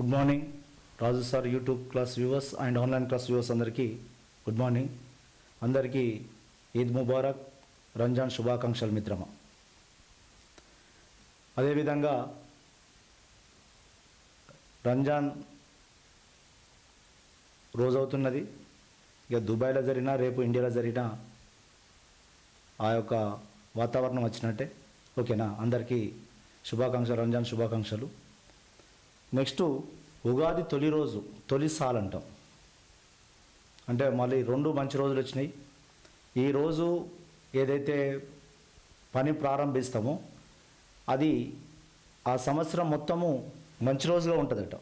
Good morning Raju sir YouTube class viewers and online class viewers అందరికీ good morning. అందరికీ ఈద్ ముబారక్ రంజాన్ శుభాకాంక్షలు మిత్రమా. అదేవిధంగా రంజాన్ రోజవుతున్నది. ఇక దుబాయ్లో జరిగినా రేపు ఇండియాలో జరిగినా ఆ యొక్క వాతావరణం వచ్చినట్టే. ఓకేనా? అందరికీ శుభాకాంక్షలు రంజాన్ శుభాకాంక్షలు. నెక్స్ట్ ఉగాది తొలి రోజు తొలి సాల్ అంటాం అంటే మళ్ళీ రెండు మంచి రోజులు వచ్చినాయి. ఈ రోజు ఏదైతే పని ప్రారంభిస్తామో అది ఆ సంవత్సరం మొత్తము మంచి రోజుగా ఉంటుందట.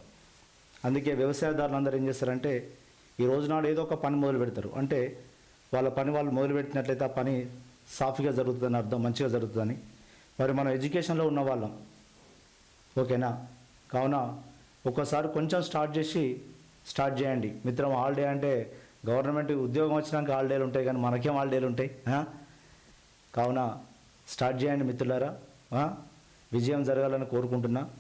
అందుకే వ్యవసాయదారులు అందరూ ఏం చేస్తారంటే ఈ రోజు నాడు ఏదో ఒక పని మొదలు పెడతారు. అంటే వాళ్ళ పని వాళ్ళు మొదలు పెట్టినట్లయితే ఆ పని సాఫీగా జరుగుతుందని అర్థం మంచిగా జరుగుతుందని. మరి మనం ఎడ్యుకేషన్లో ఉన్న వాళ్ళం. ఓకేనా? కావున ఒక్కోసారి కొంచెం స్టార్ట్ చేసి స్టార్ట్ చేయండి. మిత్రం హాలిడే అంటే గవర్నమెంట్ ఉద్యోగం వచ్చినాక హాలిడేలు ఉంటాయి కానీ మనకేం హాలిడేలు ఉంటాయి? కావున స్టార్ట్ చేయండి మిత్రులారా. విజయం జరగాలని కోరుకుంటున్నా.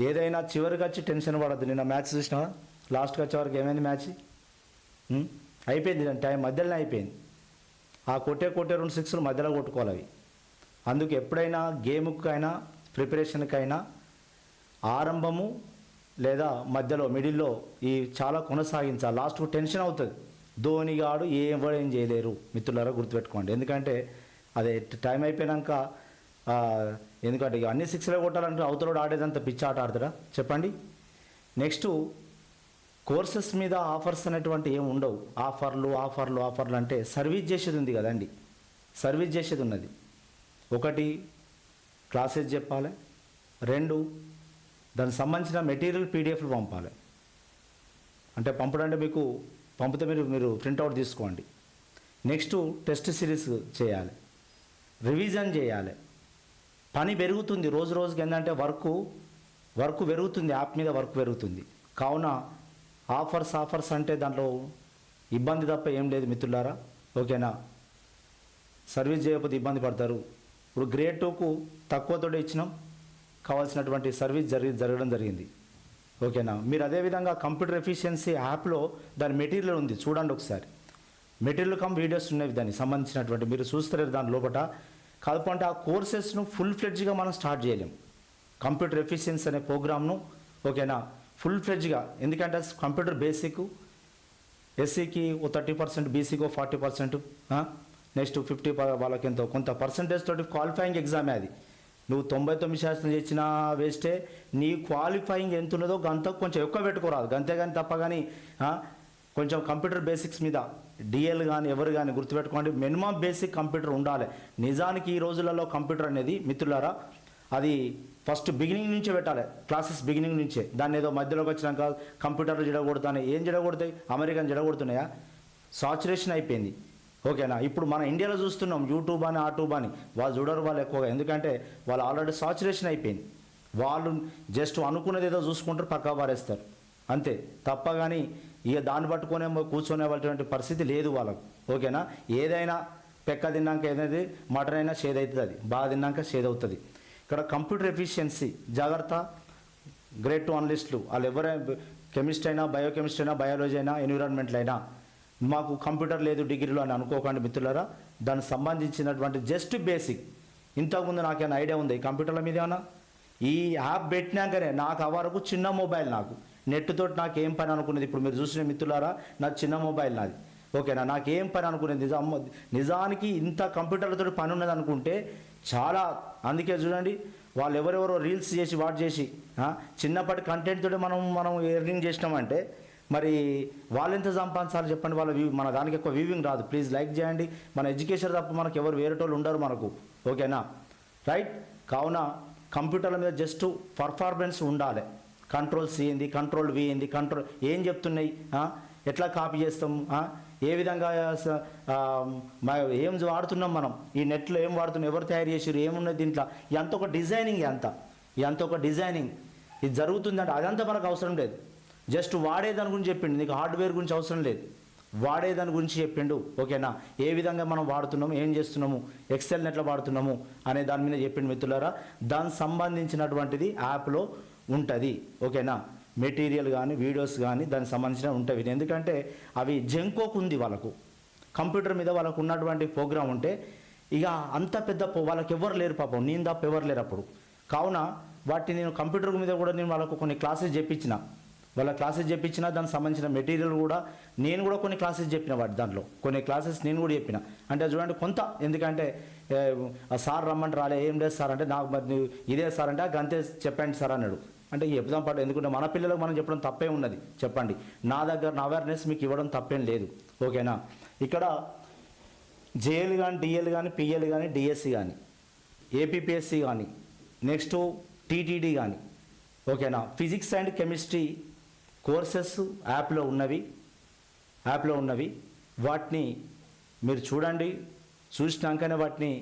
ఏదైనా చివరికి వచ్చి టెన్షన్ పడద్దు. నిన్న మ్యాచ్ చూసినావా? లాస్ట్కి వచ్చే వరకు ఏమైంది మ్యాచ్? అయిపోయింది నేను టైం మధ్యలోనే అయిపోయింది. ఆ కొట్టే కొట్టే రెండు సిక్స్లు మధ్యలో కొట్టుకోవాలి అవి. అందుకు ఎప్పుడైనా గేమ్కైనా ప్రిపరేషన్కైనా ఆరంభము లేదా మధ్యలో మిడిల్లో ఈ చాలా కొనసాగించాలి. లాస్ట్ టెన్షన్ అవుతుంది. ధోని గాడు ఏం కూడా ఏం చేయలేరు. మిత్రులారా గుర్తుపెట్టుకోండి. ఎందుకంటే అదే టైం అయిపోయినాక ఎందుకంటే ఇక అన్ని సిక్స్లే కొట్టాలంటే అవతలోడు ఆడేదంత పిచ్చి ఆట ఆడతారా చెప్పండి. నెక్స్ట్ కోర్సెస్ మీద ఆఫర్స్ అనేటువంటి ఏమి ఉండవు. ఆఫర్లు ఆఫర్లు ఆఫర్లు అంటే సర్వీస్ చేసేది ఉంది కదండి. సర్వీస్ చేసేది ఉన్నది. ఒకటి క్లాసెస్ చెప్పాలి. రెండు దానికి సంబంధించిన మెటీరియల్ పీడిఎఫ్లు పంపాలి. అంటే పంపడంటే మీకు పంపితే మీరు మీరు ప్రింట్అవుట్ తీసుకోండి. నెక్స్ట్ టెస్ట్ సిరీస్ చేయాలి. రివిజన్ చేయాలి. పని పెరుగుతుంది. రోజు రోజుకి ఏంటంటే వర్క్ వర్క్ పెరుగుతుంది. యాప్ మీద వర్క్ పెరుగుతుంది. కావున ఆఫర్స్ ఆఫర్స్ అంటే దాంట్లో ఇబ్బంది తప్ప ఏం లేదు మిత్రులారా. ఓకేనా? సర్వీస్ చేయకపోతే ఇబ్బంది పడతారు. ఇప్పుడు గ్రేడ్ టూకు తక్కువతోటే ఇచ్చినాం. కావాల్సినటువంటి సర్వీస్ జరిగి జరగడం జరిగింది. ఓకేనా? మీరు అదేవిధంగా కంప్యూటర్ ఎఫిషియన్సీ యాప్లో దాని మెటీరియల్ ఉంది. చూడండి ఒకసారి. మెటీరియల్ కమ్ వీడియోస్ ఉన్నవి దానికి సంబంధించినటువంటి. మీరు చూస్తారు దాని లోపల కాకపోతే ఆ కోర్సెస్ను ఫుల్ ఫ్లెడ్జ్గా మనం స్టార్ట్ చేయలేం. కంప్యూటర్ ఎఫిషియన్సీ అనే ప్రోగ్రామ్ను ఓకేనా? ఫుల్ ఫ్లెడ్జ్గా. ఎందుకంటే కంప్యూటర్ బేసిక్. ఎస్సీకి ఓ థర్టీ పర్సెంట్ బీసీకి ఓ ఫార్టీ పర్సెంట్ నెక్స్ట్ ఫిఫ్టీ వాళ్ళకి ఎంతో కొంత పర్సంటేజ్ తోటి క్వాలిఫైయింగ్ ఎగ్జామే అది. నువ్వు తొంభై తొమ్మిది శాతం చేసిన వేస్టే నీ క్వాలిఫైయింగ్ ఎంత ఉన్నదో అంత కొంచెం ఎక్కువ పెట్టుకోరాదు. గంతే కానీ తప్ప కానీ కొంచెం కంప్యూటర్ బేసిక్స్ మీద డిఎల్ కానీ ఎవరు కానీ గుర్తుపెట్టుకోండి. మినిమం బేసిక్ కంప్యూటర్ ఉండాలి. నిజానికి ఈ రోజులలో కంప్యూటర్ అనేది మిత్రులారా అది ఫస్ట్ బిగినింగ్ నుంచే పెట్టాలి. క్లాసెస్ బిగినింగ్ నుంచే. దాన్ని ఏదో మధ్యలోకి వచ్చినాక కంప్యూటర్లు జడగొడతాయి ఏం జడగొడతాయి? అమెరికన్ జడగొడుతున్నాయా? సాచురేషన్ అయిపోయింది. ఓకేనా? ఇప్పుడు మన ఇండియాలో చూస్తున్నాం యూట్యూబ్ అని ఆటూబ్ అని. వాళ్ళు చూడరు వాళ్ళు ఎక్కువగా. ఎందుకంటే వాళ్ళు ఆల్రెడీ సాచురేషన్ అయిపోయింది. వాళ్ళు జస్ట్ అనుకున్నది ఏదో చూసుకుంటారు పక్కా పారేస్తారు. అంతే. తప్ప కానీ ఇక దాన్ని పట్టుకునే కూర్చునే వాళ్ళటువంటి పరిస్థితి లేదు వాళ్ళకు. ఓకేనా? ఏదైనా పెక్క తిన్నాక ఏదైతే మటన్ అయినా షేద్ అవుతుంది అది. బాగా తిన్నాక షేద్ అవుతుంది ఇక్కడ కంప్యూటర్ ఎఫిషియన్సీ జాగ్రత్త. గ్రేట్ టూ అనలిస్టులు వాళ్ళు ఎవరైనా కెమిస్ట్ అయినా బయోకెమిస్ట్ అయినా బయాలజీ అయినా ఎన్విరాన్మెంట్లు అయినా. మాకు కంప్యూటర్ లేదు డిగ్రీలో అని అనుకోకండి మిత్రులారా. దానికి సంబంధించినటువంటి జస్ట్ బేసిక్. ఇంతకుముందు నాకేమైనా ఐడియా ఉంది ఈ కంప్యూటర్ల మీద ఏమన్నా ఈ యాప్ పెట్టినాకనే నాకు ఆ వరకు చిన్న మొబైల్ నాకు. నెట్తో నాకు ఏం పని అనుకునేది? ఇప్పుడు మీరు చూసిన మిత్రులారా నాకు చిన్న మొబైల్ నాది. ఓకేనా? నాకు ఏం పని అనుకునేది? నిజం నిజానికి ఇంత కంప్యూటర్లతో పని ఉన్నది అనుకుంటే చాలా అందుకే చూడండి వాళ్ళు ఎవరెవరో రీల్స్ చేసి వాట్ చేసి చిన్నప్పటి కంటెంట్ తోటి మనం మనం ఎర్నింగ్ చేసినామంటే మరి వాళ్ళు ఎంత సంపాదించాలి చెప్పండి వాళ్ళ వ్యూ మన దానికి ఎక్కువ వ్యూవింగ్ రాదు. ప్లీజ్ లైక్ చేయండి. మన ఎడ్యుకేషన్ తప్ప మనకు ఎవరు వేరేటోళ్ళు ఉండరు మనకు. ఓకేనా రైట్ కావున కంప్యూటర్ల మీద జస్ట్ పర్ఫార్మెన్స్ ఉండాలి. కంట్రోల్ సి ఏంది కంట్రోల్ వి ఏంది కంట్రోల్ ఏం చెప్తున్నాయి? ఎట్లా కాపీ చేస్తాం? ఏ విధంగా ఏం వాడుతున్నాం మనం? ఈ నెట్లో ఏం వాడుతున్నాం? ఎవరు తయారు చేసారు ఏమున్నది దీంట్లో? ఎంత ఒక డిజైనింగ్ ఎంత? ఎంత ఒక డిజైనింగ్ ఇది జరుగుతుందంటే అదంతా మనకు అవసరం లేదు. జస్ట్ వాడేదాని గురించి చెప్పిండు. నీకు హార్డ్వేర్ గురించి అవసరం లేదు. వాడేదాని గురించి చెప్పిండు. ఓకేనా? ఏ విధంగా మనం వాడుతున్నాము? ఏం చేస్తున్నాము? ఎక్సెల్ నెట్లో వాడుతున్నాము అనే దాని మీద చెప్పిండు మిత్రులారా. దానికి సంబంధించినటువంటిది యాప్లో ఉంటుంది. ఓకేనా? మెటీరియల్ కానీ వీడియోస్ కానీ దానికి సంబంధించిన ఉంటాయి ఎందుకంటే అవి జంకోకు ఉంది వాళ్ళకు. కంప్యూటర్ మీద వాళ్ళకు ఉన్నటువంటి ప్రోగ్రామ్ ఉంటే ఇక అంత పెద్ద వాళ్ళకి ఎవరు లేరు పాపం. నేను తప్ప ఎవరు లేరు అప్పుడు. కావున వాటిని నేను కంప్యూటర్ మీద కూడా నేను వాళ్ళకు కొన్ని క్లాసెస్ చెప్పించిన వాళ్ళ క్లాసెస్ చెప్పించిన దానికి సంబంధించిన మెటీరియల్ కూడా నేను కూడా కొన్ని క్లాసెస్ చెప్పిన వాటి దాంట్లో. కొన్ని క్లాసెస్ నేను కూడా చెప్పిన. అంటే చూడండి కొంత ఎందుకంటే సార్ రమ్మంటే రాలే ఏం లేదు సార్ అంటే నాకు మరి ఇదే సార్ అంటే "ఆ, గంతే చెప్పండి సార్ అన్నాడు. అంటే చెప్దాం పాటు ఎందుకంటే మన పిల్లలకు మనం చెప్పడం తప్పే ఉన్నది. చెప్పండి. నా దగ్గర నా అవేర్నెస్ మీకు ఇవ్వడం తప్పేం లేదు. ఓకేనా? ఇక్కడ జేఎల్ కానీ డిఎల్ కానీ పిఎల్ కానీ డిఎస్సి కానీ ఏపీపీఎస్సి కానీ నెక్స్ట్ టీటీడీ కానీ ఓకేనా? ఫిజిక్స్ అండ్ కెమిస్ట్రీ కోర్సెస్ యాప్లో ఉన్నవి యాప్లో ఉన్నవి. వాటిని మీరు చూడండి. చూసినాకనే వాటిని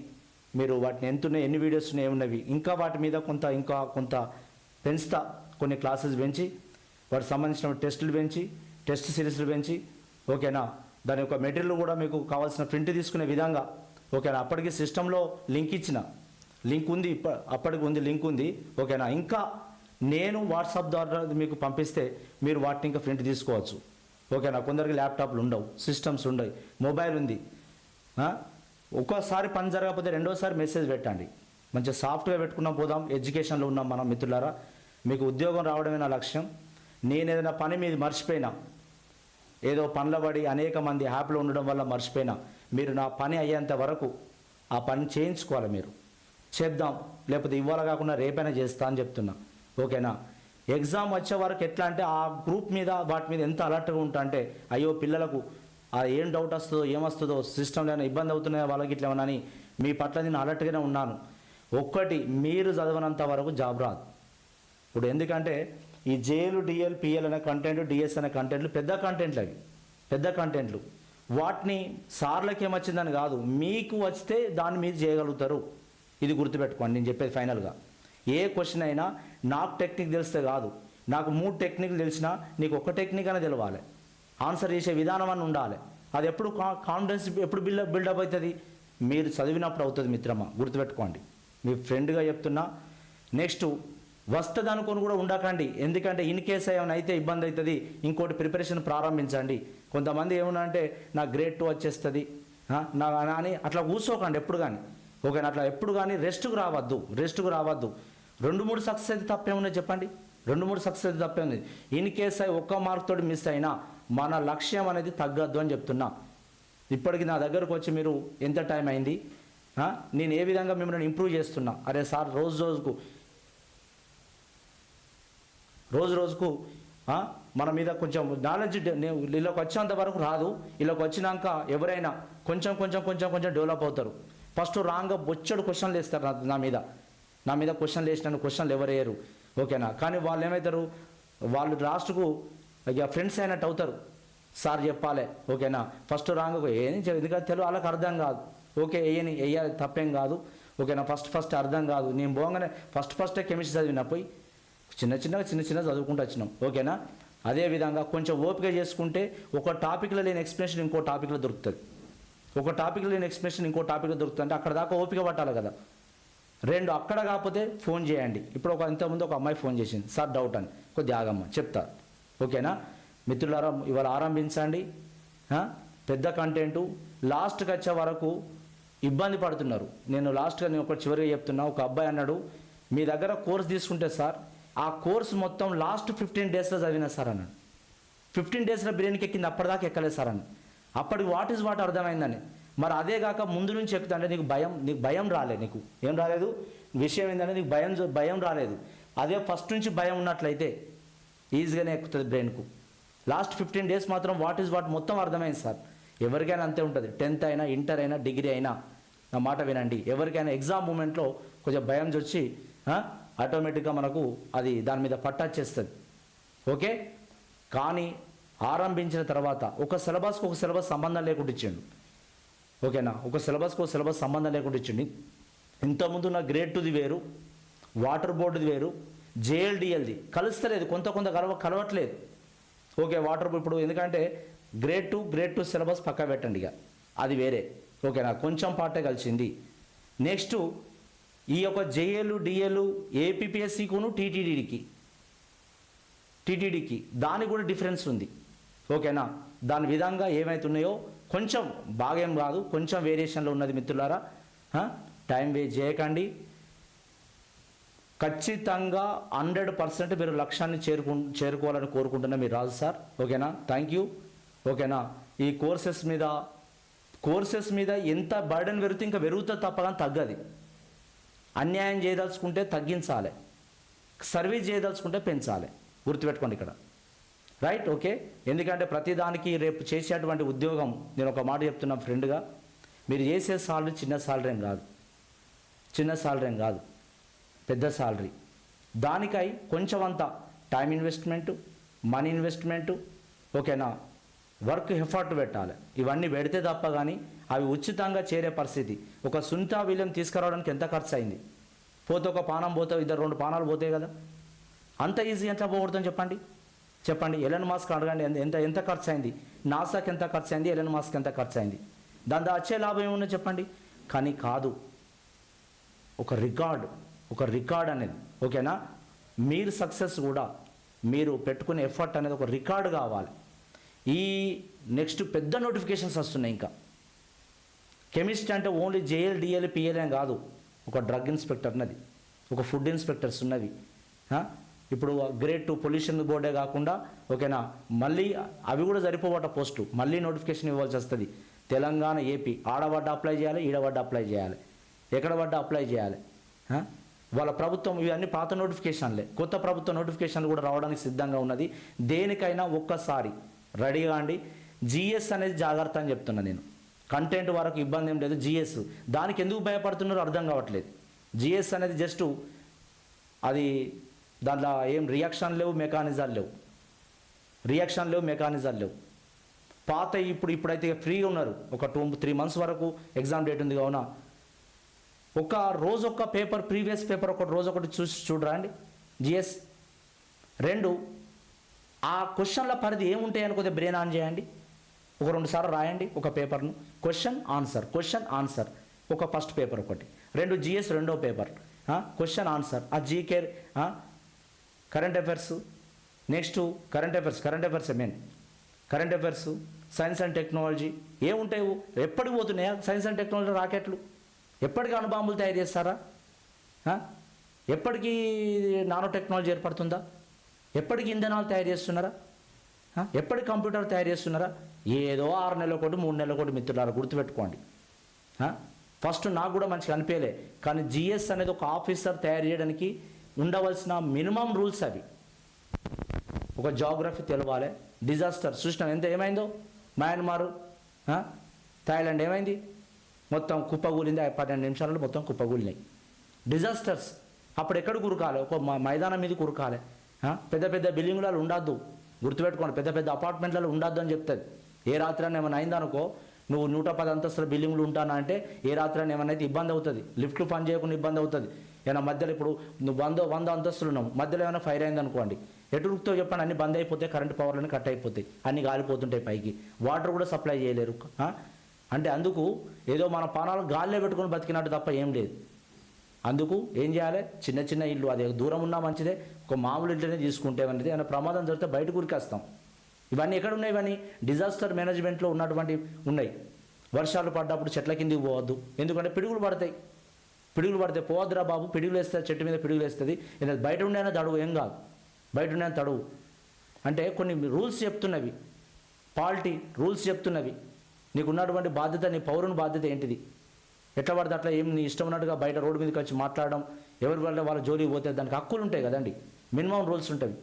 మీరు వాటిని ఎంత ఉన్నాయి ఎన్ని వీడియోస్ ఉన్నాయి ఏమున్నవి ఇంకా వాటి మీద కొంత ఇంకా కొంత పెంచుతా. కొన్ని క్లాసెస్ పెంచి వాటికి సంబంధించిన టెస్టులు పెంచి టెస్ట్ సిరీస్లు పెంచి ఓకేనా? దాని యొక్క మెటీరియల్ కూడా మీకు కావాల్సిన ప్రింట్ తీసుకునే విధంగా ఓకేనా? అప్పటికి సిస్టంలో లింక్ ఇచ్చిన. లింక్ ఉంది ఇప్ప అప్పటికి ఉంది లింక్ ఉంది ఓకేనా? ఇంకా నేను వాట్సాప్ ద్వారా మీకు పంపిస్తే మీరు వాటిని ఇంకా ప్రింట్ తీసుకోవచ్చు. ఓకేనా? కొందరికి ల్యాప్టాప్లు ఉండవు సిస్టమ్స్ ఉండవు మొబైల్ ఉంది. ఒక్కోసారి పని జరగకపోతే రెండోసారి మెసేజ్ పెట్టండి. మంచిగా సాఫ్ట్వేర్ పెట్టుకున్నాం పోదాం ఎడ్యుకేషన్లో ఉన్నాం మనం మిత్రులారా. మీకు ఉద్యోగం రావడమే నా లక్ష్యం. నేను ఏదైనా పని మీద మర్చిపోయినా ఏదో పనుల పడి అనేక మంది హ్యాప్లో ఉండడం వల్ల మర్చిపోయినా మీరు నా పని అయ్యేంత వరకు ఆ పని చేయించుకోవాలి మీరు. చేద్దాం లేకపోతే ఇవాళ కాకుండా రేపైనా చేస్తా అని చెప్తున్నా. ఓకేనా? ఎగ్జామ్ వచ్చే వరకు ఎట్లా అంటే ఆ గ్రూప్ మీద వాటి మీద ఎంత అలర్ట్గా ఉంటా అంటే అయ్యో పిల్లలకు ఆ ఏం డౌట్ వస్తుందో ఏమొస్తుందో సిస్టంలో ఏమైనా ఇబ్బంది అవుతున్నాయో వాళ్ళకి ఇట్లా ఏమన్నా అని మీ పట్ల నేను అలర్ట్గానే ఉన్నాను. ఒక్కటి మీరు చదవనంత వరకు జాబ్ రాదు. ఇప్పుడు ఎందుకంటే ఈ జేలు డిఎల్ పిఎల్ అనే కంటెంట్ డిఎస్ అనే కంటెంట్లు పెద్ద కంటెంట్లు అవి. పెద్ద కంటెంట్లు వాటిని సార్లకి ఏమొచ్చిందని కాదు మీకు వస్తే దాన్ని మీరు చేయగలుగుతారు. ఇది గుర్తుపెట్టుకోండి నేను చెప్పేది ఫైనల్గా ఏ క్వశ్చన్ అయినా నాకు టెక్నిక్ తెలిస్తే కాదు. నాకు మూడు టెక్నిక్లు తెలిసినా నీకు ఒక టెక్నిక్ అని తెలవాలి. ఆన్సర్ చేసే విధానం అని ఉండాలి. అది ఎప్పుడు కా- కాన్ఫిడెన్స్ ఎప్పుడు బిల్డప్ బిల్డప్ అవుతుంది? మీరు చదివినప్పుడు అవుతుంది మిత్రమా గుర్తుపెట్టుకోండి. మీ ఫ్రెండ్గా చెప్తున్నా నెక్స్ట్ వస్తుంది అనుకొని కూడా ఉండకండి. ఎందుకంటే ఇన్ కేస్ ఏమైనా అయితే ఇబ్బంది అవుతుంది ఇంకోటి ప్రిపరేషన్ ప్రారంభించండి. కొంతమంది ఏమన్నా అంటే నా గ్రేడ్ టూ వచ్చేస్తుంది. నా అని అట్లా కూర్చోకండి ఎప్పుడు కానీ. ఓకేనా? అట్లా ఎప్పుడు కానీ రెస్ట్కు రావద్దు రెస్ట్కు రావద్దు. రెండు మూడు సక్సెస్ అయితే తప్పేమున్నాయి చెప్పండి? రెండు మూడు సక్సెస్ అయితే తప్పేముంది? ఇన్ కేస్ అయి ఒక్క మార్క్ తోటి మిస్ అయినా మన లక్ష్యం అనేది తగ్గద్దు అని చెప్తున్నా. ఇప్పటికి నా దగ్గరకు వచ్చి మీరు ఎంత టైం అయింది? నేను ఏ విధంగా మిమ్మల్ని ఇంప్రూవ్ చేస్తున్నా? అరే సార్ రోజు రోజుకు. రోజు రోజుకు మన మీద కొంచెం నాలెడ్జ్ వీళ్ళకి వచ్చేంత వరకు రాదు. వీళ్ళకి వచ్చినాక ఎవరైనా కొంచెం కొంచెం కొంచెం కొంచెం డెవలప్ అవుతారు. ఫస్ట్ రాంగ్ బొచ్చడు క్వశ్చన్లు వేస్తారు నా మీద. నా మీద క్వశ్చన్లు వేసిన క్వశ్చన్లు ఎవరు ఓకేనా? కానీ వాళ్ళు ఏమవుతారు వాళ్ళు లాస్ట్కు ఇక ఫ్రెండ్స్ అయినట్టు అవుతారు. సార్ చెప్పాలి. ఓకేనా? ఫస్ట్ రాంగ్ ఏం ఎందుకంటే తెలుగు వాళ్ళకి అర్థం కాదు. ఓకే వేయని వేయాలి తప్పేం కాదు. ఓకేనా? ఫస్ట్ ఫస్ట్ అర్థం కాదు. నేను పోగానే ఫస్ట్ ఫస్టే కెమిస్ట్రీ చదివిన పోయి చిన్న చిన్నగా చిన్న చిన్న చదువుకుంటూ వచ్చినాం. ఓకేనా? అదే విధంగా కొంచెం ఓపిక చేసుకుంటే ఒక టాపిక్లో లేని ఎక్స్ప్లెనేషన్ ఇంకో టాపిక్లో దొరుకుతుంది. ఒక టాపిక్లో లేని ఎక్స్ప్లెనేషన్ ఇంకో టాపిక్లో దొరుకుతుంది అంటే అక్కడ దాకా ఓపిక పట్టాలి కదా. రెండు అక్కడ కాకపోతే ఫోన్ చేయండి. ఇప్పుడు ఒక ఇంతకుముందు ఒక అమ్మాయి ఫోన్ చేసింది. సార్ డౌట్ అని. కొద్ది ఆగమ్మ చెప్తా. ఓకేనా? మిత్రులారా ఇవాళ ఆరంభించండి. పెద్ద కంటెంటు లాస్ట్కి వచ్చే వరకు ఇబ్బంది పడుతున్నారు. నేను లాస్ట్గా నేను ఒక చివరిగా చెప్తున్నా. ఒక అబ్బాయి అన్నాడు మీ దగ్గర కోర్స్ తీసుకుంటే సార్ ఆ కోర్స్ మొత్తం లాస్ట్ ఫిఫ్టీన్ డేస్లో చదివినా సార్ అన్నాడు. ఫిఫ్టీన్ డేస్లో బిర్యానీకి ఎక్కింది అప్పటిదాకా ఎక్కలేదు సార్ అని అప్పటికి వాట్ ఈజ్ వాట్ అర్థమైందని. మరి అదే కాక ముందు నుంచి ఎక్కుతా అంటే నీకు భయం నీకు భయం రాలేదు నీకు. ఏం రాలేదు? విషయం ఏంటంటే నీకు భయం భయం రాలేదు. అదే ఫస్ట్ నుంచి భయం ఉన్నట్లయితే ఈజీగానే ఎక్కుతుంది బ్రెయిన్కు. లాస్ట్ ఫిఫ్టీన్ డేస్ మాత్రం వాట్ ఈజ్ వాట్ మొత్తం అర్థమైంది సార్. ఎవరికైనా అంతే ఉంటుంది. టెన్త్ అయినా ఇంటర్ అయినా డిగ్రీ అయినా నా మాట వినండి. ఎవరికైనా ఎగ్జామ్ మూమెంట్లో కొంచెం భయం వచ్చి ఆటోమేటిక్గా మనకు అది దాని మీద పట్టచ్చేస్తుంది ఓకే? కానీ ఆరంభించిన తర్వాత ఒక సిలబస్కి ఒక సిలబస్ సంబంధం లేకుండా ఇచ్చిండు. ఓకేనా? ఒక సిలబస్కి ఒక సిలబస్ సంబంధం లేకుండా ఇచ్చింది. ఇంతకుముందు నా గ్రేడ్ టూది వేరు వాటర్ బోర్డుది వేరు జేఎల్డిఎల్ది కలుస్తలేదు కొంత కొంత కలవ కలవట్లేదు. ఓకే వాటర్ ఇప్పుడు ఎందుకంటే grade two grade two syllabus పక్క పెట్టండి ఇక. అది వేరే. ఓకేనా? కొంచెం పాటే కలిసింది. నెక్స్ట్ ఈ యొక్క జేఏలు డిఏలు ఏపీపీఎస్సికును టీటీడీకి టీటీడీకి దానికి కూడా డిఫరెన్స్ ఉంది. ఓకేనా? దాని విధంగా ఏమైతున్నాయో కొంచెం భాగ్యం కాదు కొంచెం వేరియేషన్లో ఉన్నది మిత్రులారా. టైం వేస్ట్ చేయకండి. ఖచ్చితంగా హండ్రెడ్ పర్సెంట్ మీరు లక్ష్యాన్ని చేరుకు చేరుకోవాలని కోరుకుంటున్నా మీరు రాజు సార్. ఓకేనా? థ్యాంక్ యూ ఓకేనా? ఈ కోర్సెస్ మీద కోర్సెస్ మీద ఎంత బర్డెన్ పెరిగితే ఇంకా పెరుగుతుంది తప్పదని తగ్గది. అన్యాయం చేయదలుచుకుంటే తగ్గించాలి. సర్వీస్ చేయదలుచుకుంటే పెంచాలి. గుర్తుపెట్టుకోండి ఇక్కడ. రైట్ ఓకే ఎందుకంటే ప్రతిదానికి రేపు చేసేటువంటి ఉద్యోగం నేను ఒక మాట చెప్తున్నా ఫ్రెండ్గా మీరు చేసే సాలరీ చిన్న సాలరీ కాదు. చిన్న సాలరీ ఏం కాదు. పెద్ద సాలరీ. దానికై కొంచెం అంత టైం ఇన్వెస్ట్మెంటు మనీ ఇన్వెస్ట్మెంటు ఓకేనా? వర్క్ ఎఫర్ట్ పెట్టాలి. ఇవన్నీ పెడితే తప్ప కానీ అవి ఉచితంగా చేరే పరిస్థితి. ఒక సుంతా విలియం తీసుకురావడానికి ఎంత ఖర్చు అయింది పోతే ఒక పానం పోతే ఇద్దరు రెండు పానాలు పోతాయి కదా. అంత ఈజీ ఎంత పోకూడదని చెప్పండి? చెప్పండి ఎలన్ మాస్క్ అడగండి ఎంత- ఎంత ఖర్చు అయింది నాసాకి ఎంత ఖర్చు అయింది ఎలన్ మాస్క్ ఎంత ఖర్చు అయింది దాంతో వచ్చే లాభం ఏమున్నా చెప్పండి? కానీ కాదు ఒక రికార్డ్ ఒక రికార్డ్ అనేది ఓకేనా? మీరు సక్సెస్ కూడా మీరు పెట్టుకునే ఎఫర్ట్ అనేది ఒక రికార్డ్ కావాలి. ఈ నెక్స్ట్ పెద్ద నోటిఫికేషన్స్ వస్తున్నాయి ఇంకా. కెమిస్ట్ అంటే ఓన్లీ జేఎల్ డిఎల్ పిఎల్ అని కాదు. ఒక డ్రగ్ ఇన్స్పెక్టర్ ఉన్నది ఒక ఫుడ్ ఇన్స్పెక్టర్స్ ఉన్నవి. ఇప్పుడు గ్రేడ్ టూ పొల్యూషన్ బోర్డే కాకుండా ఓకేనా మళ్ళీ అవి కూడా సరిపోవట పోస్టు. మళ్ళీ నోటిఫికేషన్ ఇవ్వాల్సి వస్తుంది. తెలంగాణ ఏపీ ఆడబడ్డ అప్లై చేయాలి ఈడబడ్డ అప్లై చేయాలి. ఎక్కడ పడ్డ అప్లై చేయాలి? వాళ్ళ ప్రభుత్వం ఇవన్నీ పాత నోటిఫికేషన్లే. కొత్త ప్రభుత్వ నోటిఫికేషన్లు కూడా రావడానికి సిద్ధంగా ఉన్నది. దేనికైనా ఒక్కసారి రెడీగా అండి జిఎస్ అనేది జాగ్రత్త అని చెప్తున్నా నేను. కంటెంట్ వరకు ఇబ్బంది ఏం లేదు. జిఎస్. దానికి ఎందుకు భయపడుతున్నారో అర్థం కావట్లేదు. జిఎస్ అనేది జస్ట్ అది దాంట్లో ఏం రియాక్షన్ లేవు మెకానిజాలు లేవు. రియాక్షన్ లేవు మెకానిజాలు లేవు. పాత ఇప్పుడు ఇప్పుడైతే ఫ్రీగా ఉన్నారు. ఒక టూ త్రీ మంత్స్ వరకు ఎగ్జామ్ డేట్ ఉంది కావున. ఒక రోజు ఒక పేపర్ ప్రీవియస్ పేపర్ ఒకటి రోజు ఒకటి చూసి చూడరా అండి? జిఎస్ రెండు ఆ క్వశ్చన్ల పరిధి ఏముంటాయని కొద్దిగా బ్రెయిన్ ఆన్ చేయండి. ఒక రెండు సార్లు రాయండి ఒక పేపర్ను క్వశ్చన్ ఆన్సర్ క్వశ్చన్ ఆన్సర్ ఒక ఫస్ట్ పేపర్ ఒకటి. రెండు జిఎస్ రెండో పేపర్ క్వశ్చన్ ఆన్సర్ ఆ GK current affairs next current affairs current affairs main current affairs science and technology ఏముంటాయి ఎప్పటికి పోతున్నాయా? సైన్స్ అండ్ టెక్నాలజీ రాకెట్లు. ఎప్పటికీ అణుబాంబులు తయారు చేస్తారా? ఎప్పటికీ నానో టెక్నాలజీ ఏర్పడుతుందా? ఎప్పటికీ ఇంధనాలు తయారు చేస్తున్నారా? ఎప్పటి ఎప్పటికి కంప్యూటర్ తయారు చేస్తున్నారా? ఏదో ఆరు నెలల ఒకటి మూడు నెలల ఒకటి మిత్రులారా గుర్తుపెట్టుకోండి. ఫస్ట్ నాకు కూడా మంచిగా అనిపించలే. కానీ జిఎస్ అనేది ఒక ఆఫీసర్ తయారు చేయడానికి ఉండవలసిన మినిమం రూల్స్ అవి. ఒక జాగ్రఫీ తెలవాలి. డిజాస్టర్ సృష్టి ఎంత ఏమైందో? మయన్మార్ థాయిలాండ్ ఏమైంది? మొత్తం కుప్పగూలింది పన్నెండు నిమిషాలలో మొత్తం కుప్పగూలినాయి డిజాస్టర్స్ అప్పుడు ఎక్కడ కురకాలి? ఒక మ- మైదానం మీద కురకాలి. పెద్ద పెద్ద బిల్డింగులలో ఉండద్దు. గుర్తుపెట్టుకోండి పెద్ద పెద్ద అపార్ట్మెంట్లలో ఉండద్దు అని చెప్తుంది ఏ రాత్రి అని ఏమైనా అయిందనుకో నువ్వు నూట పది అంతస్తుల బిల్డింగ్లు ఉంటానా అంటే ఏ రాత్రి అని ఏమైనా ఇబ్బంది అవుతుంది. లిఫ్ట్లు పని చేయకుండా ఇబ్బంది అవుతుంది. ఏమైనా మధ్యలో ఇప్పుడు నువ్వు వంద వంద అంతస్తులు ఉన్నావు. మధ్యలో ఏమైనా ఫైర్ అయింది అనుకోండి ఎటురుకుతో చెప్పండి. అన్ని బంద్ అయిపోతాయి కరెంట్ పవర్లను కట్ అయిపోతాయి. అన్ని గాలిపోతుంటాయి పైకి. వాటర్ కూడా సప్లై చేయలేరు. అంటే అందుకు ఏదో మన పానాలు గాలిలో పెట్టుకుని బతికినట్టు తప్ప ఏం లేదు. అందుకు ఏం చేయాలి? చిన్న చిన్న ఇల్లు. అదే దూరం ఉన్నా మంచిదే. ఒక మామూలు ఇంట్లోనే తీసుకుంటే అనేది ఏమైనా ప్రమాదం జరిగితే బయట ఊరికేస్తాం ఇవన్నీ ఎక్కడ ఉన్నాయి ఇవన్నీ డిజాస్టర్ మేనేజ్మెంట్లో ఉన్నటువంటి ఉన్నాయి. వర్షాలు పడ్డప్పుడు చెట్ల కిందికి పోవద్దు. ఎందుకంటే పిడుగులు పడతాయి. పిడుగులు పడితే పోవద్దురా బాబు పిడుగులు వేస్తుంది చెట్టు మీద పిడుగులు వేస్తుంది. ఇది బయట ఉండేనా తడువు? ఏం కాదు. బయట ఉండైనా తడువు? అంటే కొన్ని రూల్స్ చెప్తున్నవి. పాలిటీ రూల్స్ చెప్తున్నవి. నీకున్నటువంటి బాధ్యత నీ పౌరుని బాధ్యత ఏంటిది? ఎట్లా పడితే అట్లా ఏం నీ ఇష్టం ఉన్నట్టుగా బయట రోడ్డు మీదకి వచ్చి మాట్లాడడం ఎవరి వల్ల వాళ్ళ జోలికి పోతే దానికి హక్కులు ఉంటాయి కదండి. మినిమం రూల్స్ ఉంటాయి.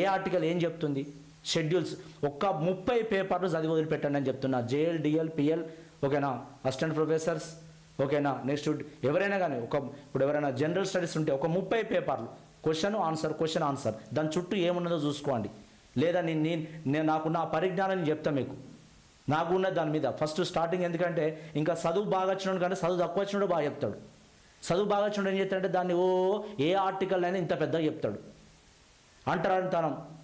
ఏ ఆర్టికల్ ఏం చెప్తుంది? షెడ్యూల్స్. ఒక్క ముప్పై పేపర్లు చదివి వదిలిపెట్టండి అని చెప్తున్నా. జేఎల్ డిఎల్ పిఎల్ ఓకేనా? అసిస్టెంట్ ప్రొఫెసర్స్ ఓకేనా? నెక్స్ట్ ఎవరైనా కానీ ఒక ఇప్పుడు ఎవరైనా జనరల్ స్టడీస్ ఉంటే ఒక ముప్పై పేపర్లు. Question answer question answer. దాని చుట్టూ ఏమున్నదో చూసుకోండి. లేదా నేను నేను నాకు నాకున్న ఆ పరిజ్ఞానం చెప్తా మీకు. నాకు ఉన్న దాని మీద. ఫస్ట్ స్టార్టింగ్ ఎందుకంటే ఇంకా చదువు బాగా వచ్చినోడు కంటే చదువు తక్కువ వచ్చినోడు బాగా చెప్తాడు. చదువు బాగా వచ్చినోడు ఏం చెప్తాడంటే దాన్ని ఓ ఏ ఆర్టికల్ అయినా ఇంత పెద్దగా చెప్తాడు. అంటరానితనం.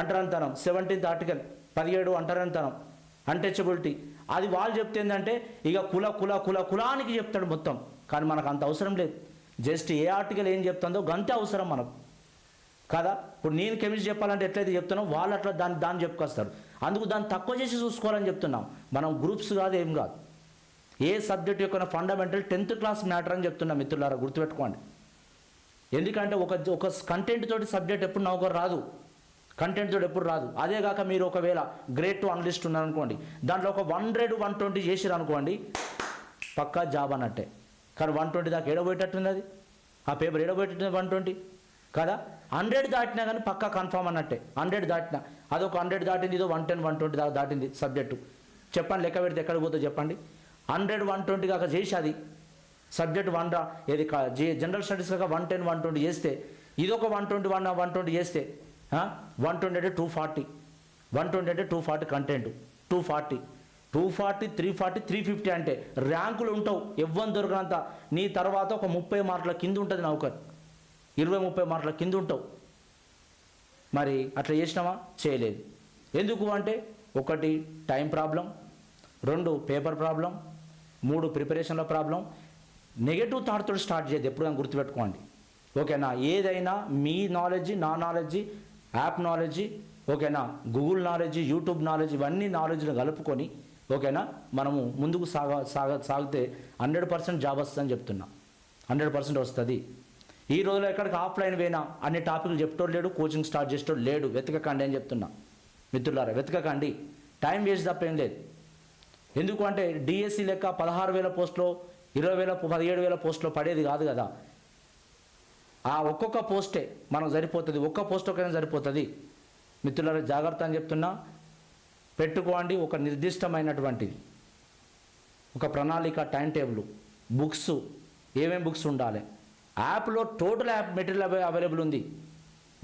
అంటరంతనం సెవెంటీన్త్ ఆర్టికల్ పదిహేడు అంటరంతనం అన్టచబిలిటీ అది వాళ్ళు చెప్తే ఏంటంటే ఇక కుల కుల కుల కులానికి చెప్తాడు మొత్తం. కానీ మనకు అంత అవసరం లేదు. జస్ట్ ఏ ఆర్టికల్ ఏం చెప్తుందో గంతే అవసరం మనకు. కదా? ఇప్పుడు నేను కెమిస్ట్ చెప్పాలంటే ఎట్లయితే చెప్తున్నాం వాళ్ళు అట్లా దాన్ని దాన్ని చెప్పుకొస్తారు. అందుకు దాన్ని తక్కువ చేసి చూసుకోవాలని చెప్తున్నాం. మనం గ్రూప్స్ కాదు ఏం కాదు. ఏ సబ్జెక్ట్ యొక్క ఫండమెంటల్ టెన్త్ క్లాస్ మ్యాటర్ అని చెప్తున్నాం మిత్రులారా గుర్తుపెట్టుకోండి. ఎందుకంటే ఒక ఒక కంటెంట్ తోటి సబ్జెక్ట్ ఎప్పుడు నౌకరు రాదు. కంటెంట్ తోడు ఎప్పుడు రాదు. అదే కాక మీరు ఒకవేళ గ్రేట్ టు అనలిస్ట్ ఉన్నారనుకోండి దాంట్లో ఒక వన్ హండ్రెడ్ వన్ ట్వంటీ చేసిరు అనుకోండి పక్కా జాబ్ అన్నట్టే. కానీ వన్ ట్వంటీ దాకా ఏడబోయేటట్టుంది అది? ఆ పేపర్ ఏడబోయేటట్టుంది వన్ ట్వంటీ కదా? హండ్రెడ్ దాటినా కానీ పక్కా కన్ఫామ్ అన్నట్టే. హండ్రెడ్ దాటినా. అదొక హండ్రెడ్ దాటింది ఇదో వన్ టెన్ వన్ ట్వంటీ దాకా దాటింది సబ్జెక్టు చెప్పండి లెక్క పెడితే ఎక్కడికి పోతుందో చెప్పండి. హండ్రెడ్ వన్ ట్వంటీ కాక చేసి అది సబ్జెక్ట్ వన్ రా. ఏది కా- జే- జనరల్ స్టడీస్ కాక వన్ టెన్ వన్ ట్వంటీ చేస్తే ఇదొక one twenty one one twenty చేస్తే వన్ ట్వంటీ అంటే టూ ఫార్టీ వన్ ట్వంటీ అంటే two forty content two forty two forty three forty three fifty అంటే ర్యాంకులు ఉంటావు. ఎవ్వని దొరికినంత. నీ తర్వాత ఒక ముప్పై మార్కుల కింద ఉంటుంది నౌకర్. ఇరవై ముప్పై మార్కుల కింద ఉంటావు. మరి అట్లా చేసినామా చేయలేదు. ఎందుకు అంటే ఒకటి టైం ప్రాబ్లం. రెండు పేపర్ ప్రాబ్లం. మూడు ప్రిపరేషన్ల ప్రాబ్లం. నెగటివ్ థాట్తో స్టార్ట్ చేయదు ఎప్పుడు కానీ గుర్తుపెట్టుకోండి. ఓకేనా? ఏదైనా మీ నాలెడ్జ్ నా నాలెడ్జ్ యాప్ నాలెడ్జ్ ఓకేనా? గూగుల్ నాలెడ్జ్ యూట్యూబ్ నాలెడ్జ్ ఇవన్నీ నాలెడ్జ్ని కలుపుకొని ఓకేనా? మనము ముందుకు సాగ సాగ సాగితే హండ్రెడ్ పర్సెంట్ జాబ్ వస్తుందని చెప్తున్నా. హండ్రెడ్ పర్సెంట్ వస్తుంది. ఈ రోజులో ఎక్కడికి ఆఫ్లైన్ పోయినా అన్ని టాపిక్లు చెప్తోడు లేడు కోచింగ్ స్టార్ట్ చేసేటోడు లేడు. వెతకకండి అని చెప్తున్నా. మిత్రులారా వెతకకండి. టైం వేస్ట్ తప్ప ఏం లేదు. ఎందుకు అంటే డిఎస్సి లెక్క పదహారు వేల పోస్టులో ఇరవై వేల పదిహేడు వేల పోస్టులో పడేది కాదు కదా. ఆ ఒక్కొక్క పోస్టే మనం సరిపోతుంది ఒక్క పోస్ట్ ఒకైనా సరిపోతుంది. మిత్రులారా జాగ్రత్త అని చెప్తున్నా పెట్టుకోండి ఒక నిర్దిష్టమైనటువంటిది. ఒక ప్రణాళిక టైం టేబుల్ బుక్స్ ఏమేమి బుక్స్ ఉండాలి. యాప్లో టోటల్ యాప్ మెటీరియల్ అవై అవైలబుల్ ఉంది.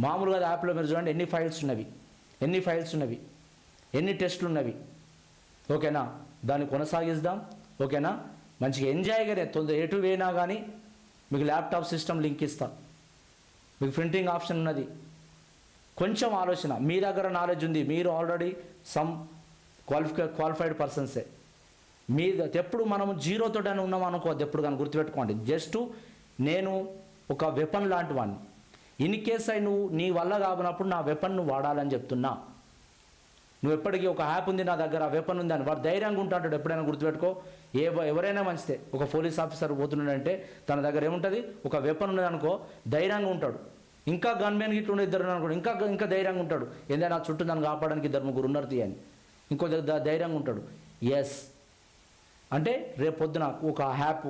మామూలుగా యాప్లో మీరు చూడండి ఎన్ని ఫైల్స్ ఉన్నవి ఎన్ని ఫైల్స్ ఉన్నవి ఎన్ని టెస్ట్లు ఉన్నవి. ఓకేనా? దాన్ని కొనసాగిద్దాం. ఓకేనా? మంచిగా ఎంజాయ్గానే తొందర ఎటు వేయినా కానీ మీకు ల్యాప్టాప్ సిస్టమ్ లింక్ ఇస్తాను మీకు ప్రింటింగ్ ఆప్షన్ ఉన్నది. కొంచెం ఆలోచన మీ దగ్గర నాలెడ్జ్ ఉంది మీరు ఆల్రెడీ సమ్ క్వాలిఫై క్వాలిఫైడ్ పర్సన్సే మీ ఎప్పుడు మనం జీరోతో ఉన్నాం అనుకోవద్దు ఎప్పుడు కానీ గుర్తుపెట్టుకోండి. జస్ట్ నేను ఒక వెపన్ లాంటి వాడిని ఇన్ కేస్ అయి నువ్వు నీ వల్ల కాకున్నప్పుడు నా వెపన్ నువ్వు వాడాలని చెప్తున్నా. నువ్వు ఎప్పటికీ ఒక యాప్ ఉంది నా దగ్గర వెపన్ ఉంది అని వాడు ధైర్యంగా ఉంటాడు ఎప్పుడైనా గుర్తుపెట్టుకో. ఏ ఎవరైనా మంచిదే ఒక పోలీస్ ఆఫీసర్ పోతున్నాడంటే తన దగ్గర ఏముంటుంది? ఒక వెపన్ ఉన్నదనుకో ధైర్యంగా ఉంటాడు. ఇంకా గన్మెన్ గిట్లు ఉండే ఇద్దరు అనుకో ఇంకా ఇంకా ధైర్యంగా ఉంటాడు. ఏదైనా నా చుట్టూ దాన్ని కాపాడడానికి ఇద్దరు ముగ్గురు ఉన్నారు తీయని ఇంకో ధైర్యంగా ఉంటాడు. ఎస్ అంటే రేపు పొద్దున ఒక హ్యాప్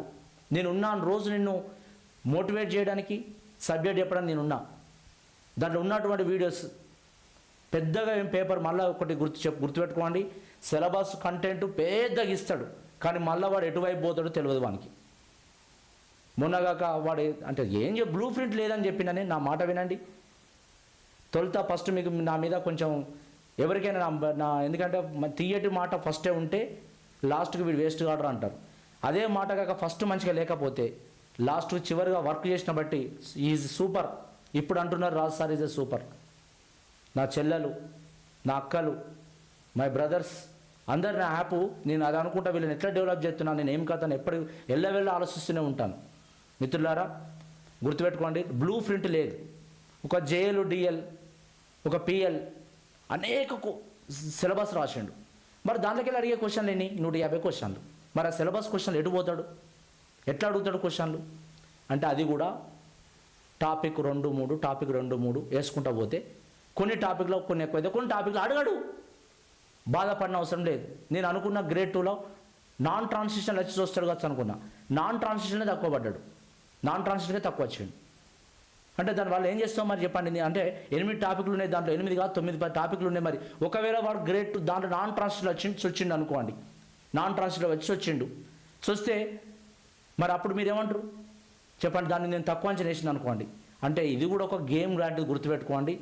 నేను ఉన్నాను రోజు నిన్ను మోటివేట్ చేయడానికి సబ్జెక్ట్ చెప్పడానికి నేనున్నా. దాంట్లో ఉన్నటువంటి వీడియోస్ పెద్దగా ఏం పేపర్ మళ్ళీ ఒకటి గుర్తు చెప్పు గుర్తుపెట్టుకోండి. సిలబస్ కంటెంట్ పెద్దగా ఇస్తాడు. కానీ మళ్ళీ వాడు ఎటువైపు పోతాడో తెలియదు వానికి. మొన్నగాక వాడు అంటే ఏం చెప్ బ్లూ ప్రింట్ లేదని చెప్పినని నా మాట వినండి. తొలుత ఫస్ట్ మీకు నా మీద కొంచెం ఎవరికైనా నా నా ఎందుకంటే తీయటి మాట ఫస్టే ఉంటే లాస్ట్కి వీడు వేస్ట్ కాడరు అంటారు. అదే మాట కాక ఫస్ట్ మంచిగా లేకపోతే లాస్ట్ చివరిగా వర్క్ చేసిన బట్టి ఈజ్ సూపర్. ఇప్పుడు అంటున్నారు Raju sir is a super. నా చెల్లెలు నా అక్కలు మై బ్రదర్స్ అందరు నా యాప్ నేను అది అనుకుంటా వీళ్ళని ఎట్లా డెవలప్ చేస్తున్నాను నేను ఏం కథను ఎప్పటి ఎల్లవెళ్ళ ఆలోచిస్తూనే ఉంటాను. మిత్రులారా గుర్తుపెట్టుకోండి బ్లూ ప్రింట్ లేదు. ఒక జేఎల్ డిఎల్ ఒక పిఎల్ అనేక సిలబస్ రాసిండు. మరి దాంట్లోకి వెళ్ళి అడిగే క్వశ్చన్లు ఎన్ని నూట యాభై క్వశ్చన్లు మరి ఆ సిలబస్ క్వశ్చన్లు ఎటు పోతాడు? ఎట్లా అడుగుతాడు క్వశ్చన్లు అంటే అది కూడా టాపిక్ రెండు మూడు టాపిక్ రెండు మూడు వేసుకుంటా పోతే కొన్ని టాపిక్లో కొన్ని ఎక్కువైతే కొన్ని టాపిక్లో అడగడు. బాధపడిన అవసరం లేదు. నేను అనుకున్న గ్రేడ్ టూలో నాన్ ట్రాన్సిషన్ వచ్చి చూస్తాడు కావచ్చు అనుకున్నా. నాన్ ట్రాన్సిషన్లో తక్కువ పడ్డాడు. నాన్ ట్రాన్సిషన్కే తక్కువ వచ్చాడు. అంటే దాని వల్ల ఏం చేస్తాం మరి చెప్పండి. అంటే ఎనిమిది టాపిక్లు ఉన్నాయి దాంట్లో ఎనిమిది కాదు తొమ్మిది పది టాపిక్లు ఉన్నాయి మరి. ఒకవేళ వాడు గ్రేడ్ టూ దాంట్లో నాన్ ట్రాన్సిషన్ వచ్చి వచ్చిండు అనుకోండి. నాన్ ట్రాన్సిషన్ వచ్చి వచ్చిండు. చూస్తే మరి అప్పుడు మీరేమంటారు చెప్పండి. దాన్ని నేను తక్కువ అంచనా వేసింది అనుకోండి. అంటే ఇది కూడా ఒక గేమ్ లాంటిది గుర్తుపెట్టుకోండి.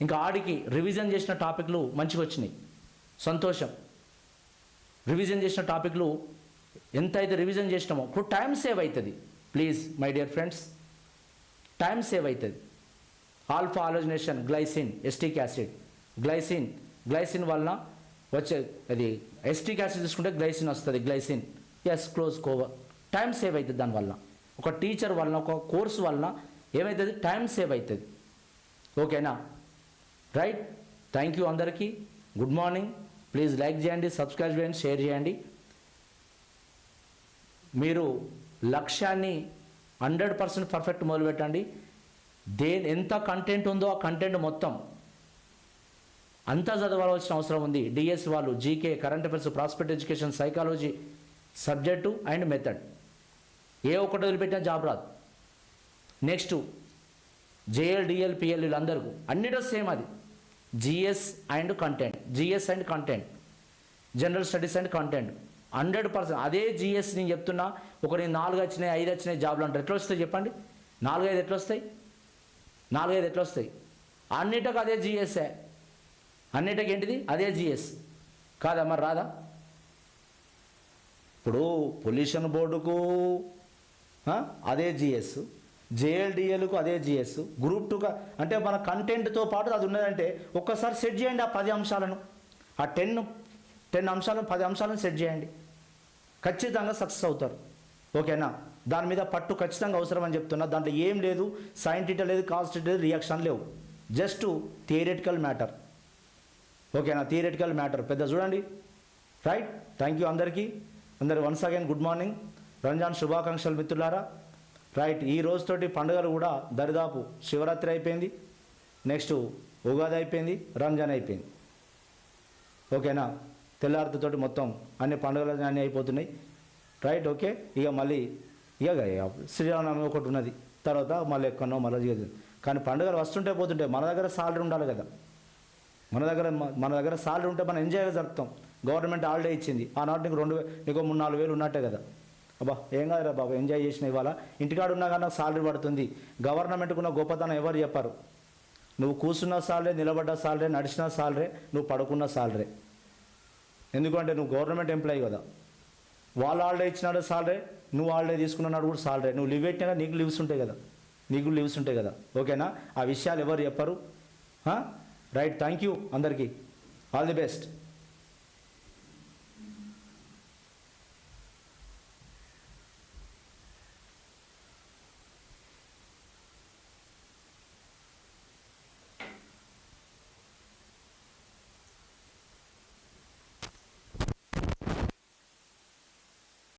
ఇంకా ఆడికి రివిజన్ చేసిన టాపిక్లు మంచిగా వచ్చినాయి. సంతోషం. రివిజన్ చేసిన టాపిక్లు ఎంత అయితే రివిజన్ చేసినామో ఇప్పుడు టైం సేవ్ అవుతుంది please my dear friends time save అవుతుంది alpha halogenation glycine acetic acid glycine glycine వలన వచ్చే అది ఎస్టిక్ యాసిడ్ తీసుకుంటే గ్లైసిన్ వస్తుంది glycine as close cover time save అవుతుంది దానివల్ల ఒక టీచర్ వలన ఒక కోర్స్ వలన ఏమవుతుంది టైం సేవ్ అవుతుంది ఓకేనా రైట్ థ్యాంక్ యూ అందరికీ. గుడ్ మార్నింగ్ ప్లీజ్ లైక్ చేయండి సబ్స్క్రైబ్ చేయండి షేర్ చేయండి. మీరు లక్ష్యాన్ని హండ్రెడ్ పర్సెంట్ పర్ఫెక్ట్ మొదలుపెట్టండి దే ఎంత కంటెంట్ ఉందో ఆ కంటెంట్ మొత్తం అంతా చదవాల్సిన అవసరం ఉంది. డిఎస్ వాళ్ళు GK current affairs prospect education psychology subject and method ఏ ఒక్కటి వదిలిపెట్టినా జాబ్ రాదు. నెక్స్ట్ జేఎల్ డిఎల్ పిఎల్ వీళ్ళందరికీ. అన్నిటో సేమ్ అది. GS and content GS and content general studies and content. Hundred percent అదే జిఎస్ నేను చెప్తున్నా ఒకరి నాలుగు వచ్చినాయి ఐదు వచ్చినాయి జాబ్లు అంటారు. ఎట్లా వస్తాయి చెప్పండి? నాలుగైదు ఎట్లా వస్తాయి? నాలుగైదు ఎట్లా వస్తాయి? అన్నిటికి అదే జిఎస్ఏ. అన్నిటికి ఏంటిది? అదే జిఎస్. కాదా మరి రాదా? ఇప్పుడు పొల్యూషన్ బోర్డుకు అదే జిఎస్. జేఎల్డిఎల్కు అదే జిఎస్ గ్రూప్ టూగా అంటే మన కంటెంట్తో పాటు అది ఉన్నదంటే ఒక్కసారి సెట్ చేయండి ఆ పది అంశాలను. ఆ టెన్ టెన్ అంశాలను పది అంశాలను సెట్ చేయండి. ఖచ్చితంగా సక్సెస్ అవుతారు. ఓకేనా దాని మీద పట్టు ఖచ్చితంగా అవసరం అని చెప్తున్నా. దాంట్లో ఏం లేదు. సైంటిఫిక్ లేదు కాన్స్టిట్యూట్ లేదు రియాక్షన్ లేవు. జస్ట్ థియరిటికల్ మ్యాటర్ ఓకేనా థియరిటికల్ మ్యాటర్ పెద్ద చూడండి. రైట్ థ్యాంక్ యూ అందరికీ. అందరు once again good morning Ramzan శుభాకాంక్షలు మిత్రులారా. రైట్ ఈ రోజుతోటి పండుగలు కూడా దరిదాపు శివరాత్రి అయిపోయింది నెక్స్ట్ ఉగాది అయిపోయింది రంజాన్ అయిపోయింది. ఓకేనా? తెల్లారితోటి మొత్తం అన్ని పండుగలు అన్నీ అయిపోతున్నాయి. Right okay. ఇక మళ్ళీ ఇక శ్రీరామనవమి ఒకటి ఉన్నది. తర్వాత మళ్ళీ ఎక్కడో మళ్ళీ చేయదు కానీ పండుగలు వస్తుంటే పోతుంటే మన దగ్గర సాలరీ ఉండాలి కదా. మన దగ్గర మన దగ్గర సాలరీ ఉంటే మనం ఎంజాయ్గా జరుపుతాం. గవర్నమెంట్ హాలిడే ఇచ్చింది. ఆనాటి నీకు రెండు వే- నీకు మూడు నాలుగు వేలు ఉన్నట్టే కదా. అబ్బా ఏం కాదురా బాబు ఎంజాయ్ చేసిన ఇవాళ. ఇంటికాడ ఉన్నా కానీ నాకు సాలరీ పడుతుంది. గవర్నమెంట్కు ఉన్న గొప్పతనం ఎవరు చెప్పారు? నువ్వు కూర్చున్న సాలరే నిలబడ్డ సాలరే నడిచిన సాలరే నువ్వు పడుకున్న సాలరే ఎందుకంటే నువ్వు గవర్నమెంట్ ఎంప్లాయీ కదా. వాళ్ళు ఆల్రెడీ ఇచ్చినాడు సాలరీ నువ్వు ఆల్రెడీ తీసుకున్నాడు కూడా సాలరీ నువ్వు లివ్ పెట్టినా నీకు లివ్స్ ఉంటాయి కదా. నీకు లీవ్స్ ఉంటాయి కదా. ఓకేనా? ఆ విషయాలు ఎవరు చెప్పరు? రైట్ థ్యాంక్ యూ అందరికీ. All the best